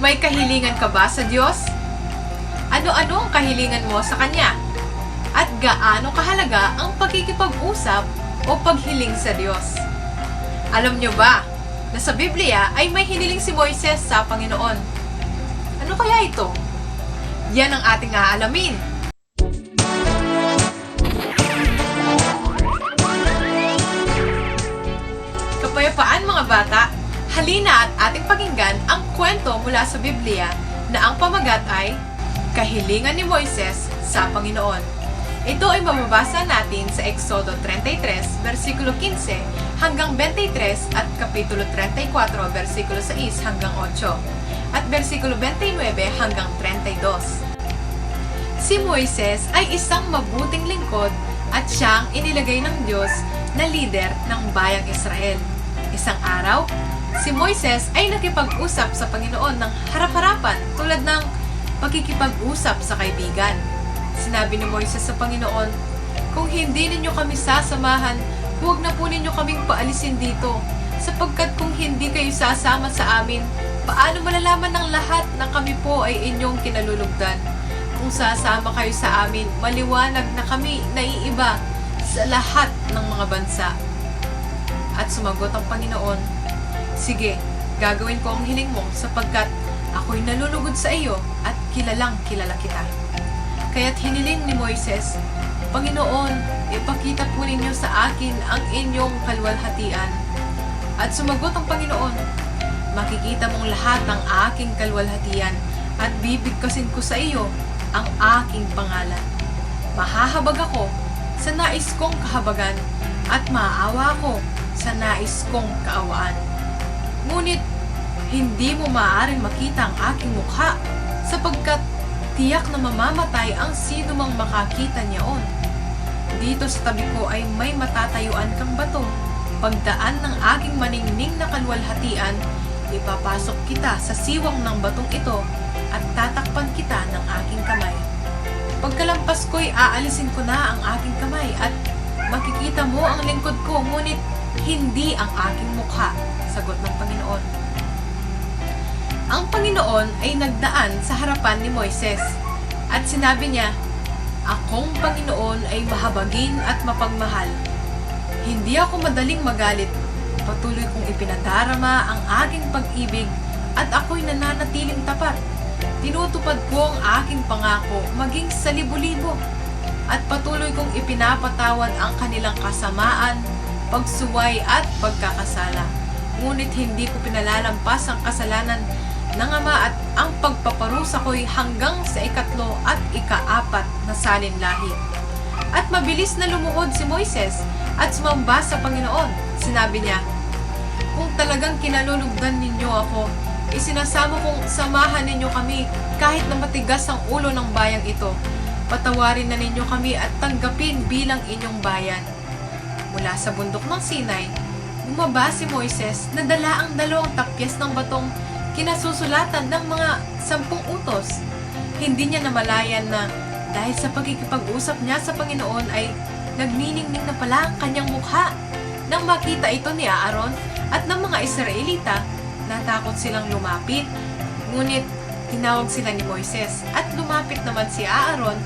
May kahilingan ka ba sa Diyos? Ano-ano ang kahilingan mo sa Kanya? At gaano kahalaga ang pagkikipag-usap o paghiling sa Diyos? Alam nyo ba na sa Biblia ay may hiniling si Moises sa Panginoon? Ano kaya ito? Yan ang ating aalamin. Kapayapaan mga bata, halina at ating pakinggan ang kwento mula sa Biblia na ang pamagat ay Kahilingan ni Moises sa Panginoon. Ito ay mababasa natin sa Exodo 33, versikulo 15 hanggang 23 at Kapitulo 34, versikulo 6 hanggang 8 at versikulo 29 hanggang 32. Si Moises ay isang mabuting lingkod at siyang inilagay ng Diyos na lider ng bayang Israel. Isang araw, si Moises ay nakipag-usap sa Panginoon ng harap-harapan tulad ng pagkikipag-usap sa kaibigan. Sinabi ni Moises sa Panginoon, Kung hindi ninyo kami sasamahan, huwag na po ninyo kaming paalisin dito, sapagkat kung hindi kayo sasama sa amin, paano malalaman ng lahat na kami po ay inyong kinalulugdan? Kung sasama kayo sa amin, maliwanag na kami naiiba sa lahat ng mga bansa. At sumagot ang Panginoon, Sige, gagawin ko ang hiling mo sapagkat ako'y nalulugod sa iyo at kilalang kilala kita. Kaya't hiniling ni Moises, Panginoon, ipakita po ninyo sa akin ang inyong kalwalhatian. At sumagot ang Panginoon, makikita mong lahat ng aking kalwalhatian at bibigkasin ko sa iyo ang aking pangalan. Mahahabag ako sa nais kong kahabagan at maaawa ako sa nais kong kaawaan. Ngunit hindi mo maaaring makita ang aking mukha sapagkat tiyak na mamamatay ang sino mang makakita niyaon. Dito sa tabi ko ay may matatayuan kang bato. Pagdaan ng aking maningning na kalwalhatian, ipapasok kita sa siwang ng batong ito at tatakpan kita ng aking kamay. Pagkalampas ko'y aalisin ko na ang aking kamay at makikita mo ang lingkod ko ngunit hindi ang aking mukha, sagot ng Panginoon. Ang Panginoon ay nagdaan sa harapan ni Moises at sinabi niya, Akong Panginoon ay mahabagin at mapagmahal. Hindi ako madaling magalit. Patuloy kong ipinadarama ang aking pag-ibig at ako'y nananatiling tapat. Tinutupad ko ang aking pangako maging sa libo-libo at patuloy kong ipinapatawad ang kanilang kasamaan, pagsuway at pagkakasala. Ngunit hindi ko pinalalampas ang kasalanan ng ama at ang pagpaparusa ko'y hanggang sa ikatlo at ikaapat na salin lahi. At mabilis na lumuhod si Moises at sumamba sa Panginoon. Sinabi niya, Kung talagang kinalulugdan ninyo ako, isinasama kong samahan ninyo kami kahit na matigas ang ulo ng bayang ito. Patawarin na ninyo kami at tanggapin bilang inyong bayan. Mula sa bundok ng Sinai, bumaba si Moises na dala ang dalawang tapyas ng batong kinasusulatan ng mga sampung utos. Hindi niya namalayan na dahil sa pagkikipag-usap niya sa Panginoon ay nagniningning na pala ang kanyang mukha. Nang makita ito ni Aaron at ng mga Israelita, natakot silang lumapit. Ngunit tinawag sila ni Moises at lumapit naman si Aaron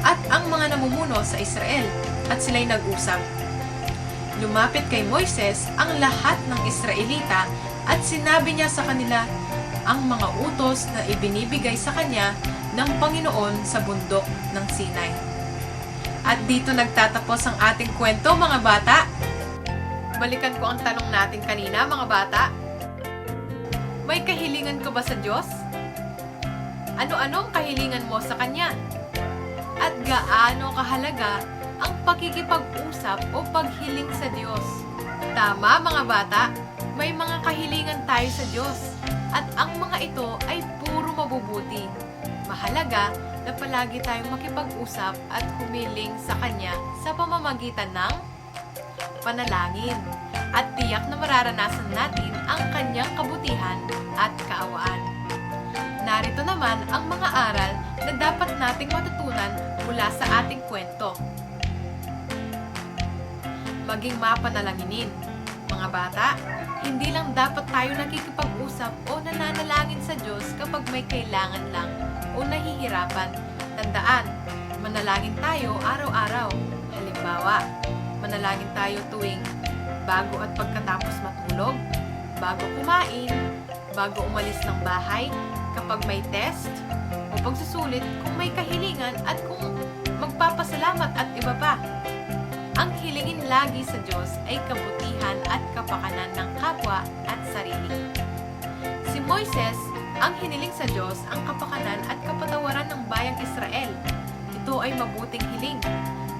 at ang mga namumuno sa Israel at sila'y nag-usap. Lumapit kay Moises ang lahat ng Israelita at sinabi niya sa kanila ang mga utos na ibinibigay sa kanya ng Panginoon sa bundok ng Sinai. At dito nagtatapos ang ating kwento mga bata. Balikan ko ang tanong natin kanina mga bata. May kahilingan ka ba sa Diyos? Ano-ano ang kahilingan mo sa Kanya? At gaano kahalaga ang pakikipag-usap o paghiling sa Diyos? Tama mga bata, may mga kahilingan tayo sa Diyos at ang mga ito ay puro mabubuti. Mahalaga na palagi tayong makipag-usap at humiling sa Kanya sa pamamagitan ng panalangin at tiyak na mararanasan natin ang Kanyang kabutihan at kaawaan. Narito naman ang mga aral na dapat nating matutunan mula sa ating kwento. Maging mapanalanginin. Mga bata, hindi lang dapat tayo nakikipag-usap o nananalangin sa Diyos kapag may kailangan lang o nahihirapan. Tandaan, manalangin tayo araw-araw. Halimbawa, manalangin tayo tuwing bago at pagkatapos matulog, bago kumain, bago umalis ng bahay, kapag may test, o pagsusulit kung may kahilingan at kung magpapasalamat at iba pa. Ang hilingin lagi sa Diyos ay kabutihan at kapakanan ng kapwa at sarili. Si Moises, ang hiniling sa Diyos ang kapakanan at kapatawaran ng bayang Israel. Ito ay mabuting hiling.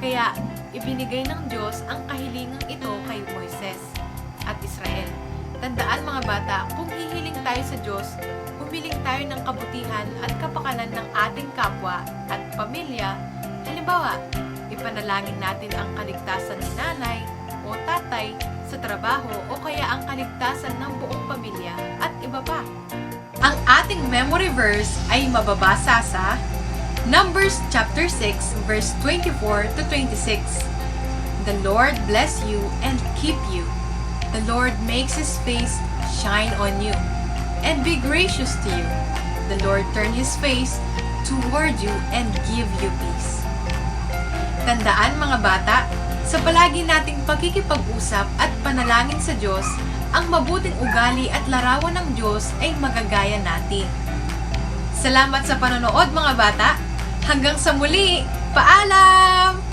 Kaya ibinigay ng Diyos ang kahilingang ito kay Moises at Israel. Tandaan mga bata, kung hihiling tayo sa Diyos, humiling tayo ng kabutihan at kapakanan ng ating kapwa at pamilya. Halimbawa, ipanalangin natin ang kaligtasan ni nanay o tatay sa trabaho o kaya ang kaligtasan ng buong pamilya at iba pa. Ang ating memory verse ay mababasa sa Numbers chapter 6 verse 24 to 26. The Lord bless you and keep you. The Lord makes his face shine on you and be gracious to you. The Lord turn his face toward you and give you peace. Tandaan mga bata, sa palagi nating pagkikipag-usap at panalangin sa Diyos, ang mabuting ugali at larawan ng Diyos ay magagaya natin. Salamat sa panonood mga bata. Hanggang sa muli, paalam!